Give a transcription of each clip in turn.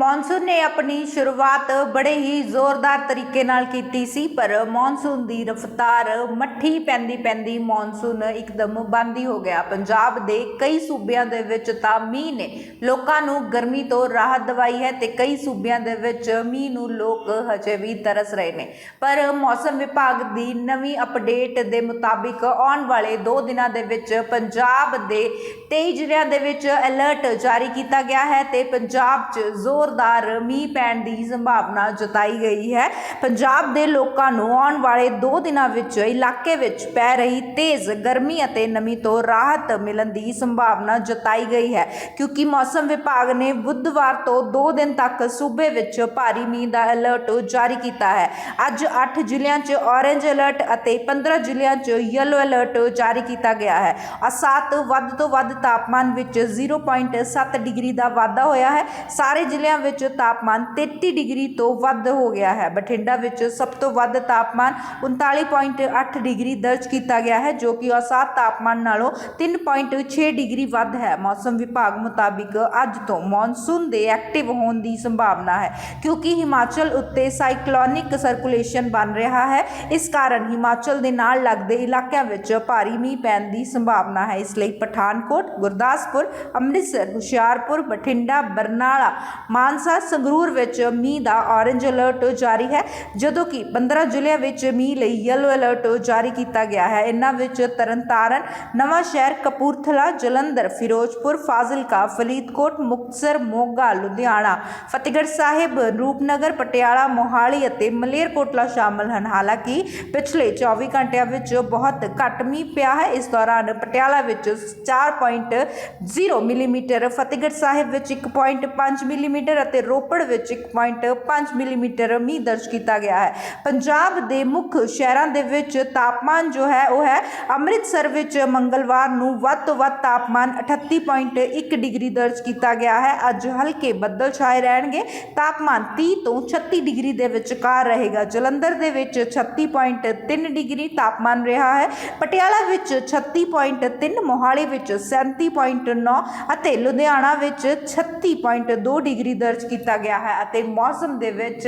Monsoon ਨੇ ਆਪਣੀ ਸ਼ੁਰੂਆਤ ਬੜੇ ਹੀ ਜ਼ੋਰਦਾਰ ਤਰੀਕੇ ਨਾਲ ਕੀਤੀ ਸੀ, ਪਰ ਮੌਨਸੂਨ ਦੀ ਰਫ਼ਤਾਰ ਮੱਠੀ ਪੈਂਦੀ ਪੈਂਦੀ ਮੌਨਸੂਨ ਇੱਕਦਮ ਬੰਦ ਹੀ ਹੋ ਗਿਆ। ਪੰਜਾਬ ਦੇ ਕਈ ਸੂਬਿਆਂ ਦੇ ਵਿੱਚ ਤਾਂ ਮੀਂਹ ਨੇ ਲੋਕਾਂ ਨੂੰ ਗਰਮੀ ਤੋਂ ਰਾਹਤ ਦਿਵਾਈ ਹੈ ਤੇ ਕਈ ਸੂਬਿਆਂ ਦੇ ਵਿੱਚ ਮੀਂਹ ਨੂੰ ਲੋਕ ਹਜੇ ਵੀ ਤਰਸ ਰਹੇ ਨੇ। ਪਰ ਮੌਸਮ ਵਿਭਾਗ ਦੀ ਨਵੀਂ ਅਪਡੇਟ ਦੇ ਮੁਤਾਬਿਕ ਆਉਣ ਵਾਲੇ 2 ਦਿਨਾਂ ਦੇ ਵਿੱਚ ਪੰਜਾਬ ਦੇ 23 ਜ਼ਿਲ੍ਹਿਆਂ ਦੇ ਵਿੱਚ ਅਲਰਟ ਜਾਰੀ ਕੀਤਾ ਗਿਆ ਹੈ ਤੇ ਪੰਜਾਬ 'ਚ ਜ਼ੋਰ ਜ਼ੋਰਦਾਰ ਮੀਂਹ ਪੈਣ ਦੀ ਸੰਭਾਵਨਾ ਜਤਾਈ ਗਈ ਹੈ। ਪੰਜਾਬ ਦੇ ਲੋਕਾਂ ਨੂੰ ਆਉਣ ਵਾਲੇ 2 ਦਿਨਾਂ ਵਿੱਚ ਇਲਾਕੇ ਵਿੱਚ ਪੈ ਰਹੀ ਤੇਜ਼ ਗਰਮੀ ਅਤੇ ਨਮੀ ਤੋਂ ਰਾਹਤ ਮਿਲਣ ਦੀ ਸੰਭਾਵਨਾ ਜਤਾਈ ਗਈ ਹੈ। ਕਿਉਂਕਿ ਮੌਸਮ ਵਿਭਾਗ ਨੇ ਬੁੱਧਵਾਰ ਤੋਂ 2 ਦਿਨ ਤੱਕ ਸੂਬੇ ਵਿੱਚ ਭਾਰੀ ਮੀਂਹ ਦਾ ਅਲਰਟ ਜਾਰੀ ਕੀਤਾ ਹੈ। ਅੱਜ 8 ਜ਼ਿਲ੍ਹਿਆਂ 'ਚ ਔਰੇਂਜ ਅਲਰਟ ਅਤੇ 15 ਜ਼ਿਲ੍ਹਿਆਂ 'ਚ ਯੈਲੋ ਅਲਰਟ ਜਾਰੀ ਕੀਤਾ ਗਿਆ ਹੈ। ਅਸਾਤ ਵੱਧ ਤੋਂ ਵੱਧ ਤਾਪਮਾਨ ਵਿੱਚ 0.7 ਡਿਗਰੀ ਦਾ ਵਾਧਾ ਹੋਇਆ ਹੈ। ਸਾਰੇ ਜ਼ਿਲ੍ਹਿਆਂ ਵਿੱਚ ਤਾਪਮਾਨ 33 ਡਿਗਰੀ ਤੋਂ ਵੱਧ ਹੋ ਗਿਆ ਹੈ। ਬਠਿੰਡਾ ਵਿੱਚ ਸਭ ਤੋਂ ਵੱਧ ਤਾਪਮਾਨ 39.8 ਡਿਗਰੀ ਦਰਜ ਕੀਤਾ ਗਿਆ ਹੈ, ਜੋ ਕਿ ਔਸਤ ਤਾਪਮਾਨ ਨਾਲੋਂ 3.6 ਡਿਗਰੀ ਵੱਧ ਹੈ। ਮੌਸਮ ਵਿਭਾਗ ਮੁਤਾਬਿਕ ਅੱਜ ਤੋਂ ਮੌਨਸੂਨ ਦੇ ਐਕਟਿਵ ਹੋਣ ਦੀ ਸੰਭਾਵਨਾ ਹੈ, ਕਿਉਂਕਿ ਹਿਮਾਚਲ ਉੱਤੇ ਸਾਈਕਲੋਨਿਕ ਸਰਕੂਲੇਸ਼ਨ ਬਣ ਰਿਹਾ ਹੈ। ਇਸ ਕਾਰਨ ਹਿਮਾਚਲ ਦੇ ਨਾਲ ਲੱਗਦੇ ਇਲਾਕਿਆਂ ਵਿੱਚ ਭਾਰੀ ਮੀਂਹ ਪੈਣ ਦੀ ਸੰਭਾਵਨਾ ਹੈ। ਇਸ ਲਈ ਪਠਾਨਕੋਟ, ਗੁਰਦਾਸਪੁਰ, ਅੰਮ੍ਰਿਤਸਰ, ਹੁਸ਼ਿਆਰਪੁਰ, ਬਠਿੰਡਾ, ਬਰਨਾਲਾ ਮਾਨਸਾ ਸੰਗਰੂਰ ਵਿੱਚ ਮੀਂਹ ਦਾ ਔਰੇਂਜ ਅਲਰਟ ਜਾਰੀ ਹੈ, ਜਦੋਂ ਕਿ 15 ਜ਼ਿਲ੍ਹਿਆਂ ਵਿੱਚ ਮੀਂਹ ਲਈ ਯੈਲੋ ਅਲਰਟ ਜਾਰੀ ਕੀਤਾ ਗਿਆ ਹੈ। ਇਨ੍ਹਾਂ ਵਿੱਚ ਤਰਨਤਾਰਨ, ਨਵਾਂ ਸ਼ਹਿਰ ਕਪੂਰਥਲਾ, ਜਲੰਧਰ, ਫਿਰੋਜ਼ਪੁਰ, ਫਾਜ਼ਿਲਕਾ, ਫਰੀਦਕੋਟ, ਮੁਕਤਸਰ, ਮੋਗਾ, ਲੁਧਿਆਣਾ, ਫਤਿਹਗੜ੍ਹ ਸਾਹਿਬ, ਰੂਪਨਗਰ, ਪਟਿਆਲਾ, ਮੋਹਾਲੀ ਅਤੇ ਮਲੇਰਕੋਟਲਾ ਸ਼ਾਮਲ ਹਨ। ਹਾਲਾਂਕਿ ਪਿਛਲੇ 24 ਘੰਟਿਆਂ ਵਿੱਚ ਬਹੁਤ ਘੱਟ ਮੀਂਹ ਪਿਆ ਹੈ। ਇਸ ਦੌਰਾਨ ਪਟਿਆਲਾ ਵਿੱਚ 4.0 ਮਿਲੀਮੀਟਰ ਫਤਿਹਗੜ੍ਹ ਸਾਹਿਬ ਵਿੱਚ 1.5 ਮਿਲੀਮੀਟਰ ਅਤੇ ਰੋਪੜ ਵਿੱਚ 1.5 ਮਿਲੀਮੀਟਰ ਮੀਂਹ ਦਰਜ ਕੀਤਾ ਗਿਆ ਹੈ। ਪੰਜਾਬ ਦੇ ਮੁੱਖ ਸ਼ਹਿਰਾਂ ਦੇ ਵਿੱਚ ਤਾਪਮਾਨ ਜੋ ਹੈ, ਉਹ ਹੈ ਅੰਮ੍ਰਿਤਸਰ ਵਿੱਚ ਮੰਗਲਵਾਰ ਨੂੰ ਵੱਧ ਤੋਂ ਵੱਧ ਤਾਪਮਾਨ 38.1 ਡਿਗਰੀ ਦਰਜ ਕੀਤਾ ਗਿਆ ਹੈ। ਅੱਜ ਹਲਕੇ ਬੱਦਲ ਛਾਏ ਰਹਿਣਗੇ। ਤਾਪਮਾਨ 30 ਤੋਂ 36 ਡਿਗਰੀ ਦੇ ਵਿਚਕਾਰ ਰਹੇਗਾ। ਜਲੰਧਰ ਦੇ ਵਿੱਚ 36.3 ਡਿਗਰੀ ਤਾਪਮਾਨ ਰਿਹਾ ਹੈ। ਪਟਿਆਲਾ ਵਿੱਚ 36.3 ਮੋਹਾਲੀ ਵਿੱਚ 37.9 ਅਤੇ ਲੁਧਿਆਣਾ ਵਿੱਚ 36.2 ਡਿਗਰੀ ਦਰਜ ਕੀਤਾ ਗਿਆ ਹੈ ਅਤੇ ਮੌਸਮ ਦੇ ਵਿੱਚ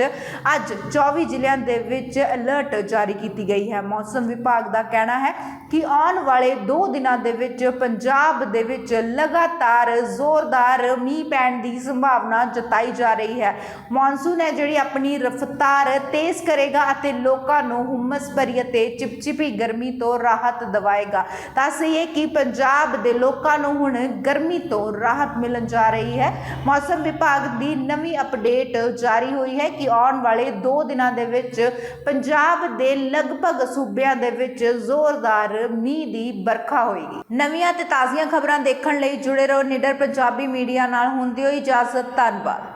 ਅੱਜ 24 ਜ਼ਿਲ੍ਹਿਆਂ ਦੇ ਵਿੱਚ ਅਲਰਟ ਜਾਰੀ ਕੀਤੀ ਗਈ ਹੈ। ਮੌਸਮ ਵਿਭਾਗ ਦਾ ਕਹਿਣਾ ਹੈ ਕਿ ਆਉਣ ਵਾਲੇ 2 ਦਿਨਾਂ ਦੇ ਵਿੱਚ ਪੰਜਾਬ ਦੇ ਵਿੱਚ ਲਗਾਤਾਰ ਜ਼ੋਰਦਾਰ ਮੀਂਹ ਪੈਣ ਦੀ ਸੰਭਾਵਨਾ ਜਤਾਈ ਜਾ ਰਹੀ ਹੈ। ਮੌਨਸੂਨ ਹੈ ਜਿਹੜੀ ਆਪਣੀ ਰਫ਼ਤਾਰ ਤੇਜ਼ ਕਰੇਗਾ ਅਤੇ ਲੋਕਾਂ ਨੂੰ ਹੁਮਸ ਭਰੀ ਅਤੇ ਚਿਪਚਿਪੀ ਗਰਮੀ ਤੋਂ ਰਾਹਤ ਦਿਵਾਏਗਾ। ਤਾਂ ਸਹੀ ਹੈ ਕਿ ਪੰਜਾਬ ਦੇ ਲੋਕਾਂ ਨੂੰ ਹੁਣ ਗਰਮੀ ਤੋਂ ਰਾਹਤ ਮਿਲਣ ਜਾ ਰਹੀ ਹੈ। ਮੌਸਮ ਵਿਭਾਗ ਦੀ ਦੀ ਨਵੀਂ ਅਪਡੇਟ ਜਾਰੀ ਹੋਈ ਹੈ ਕਿ ਆਉਣ ਵਾਲੇ 2 ਦਿਨਾਂ ਦੇ ਵਿੱਚ ਪੰਜਾਬ ਦੇ ਲਗਭਗ ਸੂਬਿਆਂ ਦੇ ਵਿੱਚ ਜ਼ੋਰਦਾਰ ਮੀਂਹ ਦੀ ਵਰਖਾ ਹੋਏਗੀ। ਨਵੀਆਂ ਤੇ ਤਾਜ਼ੀਆਂ ਖਬਰਾਂ ਦੇਖਣ ਲਈ ਜੁੜੇ ਰਹੋ ਨਿਡਰ ਪੰਜਾਬੀ ਮੀਡੀਆ ਨਾਲ। ਹੁੰਦੀ ਹੋਈ ਇਜਾਜ਼ਤ, ਧੰਨਵਾਦ।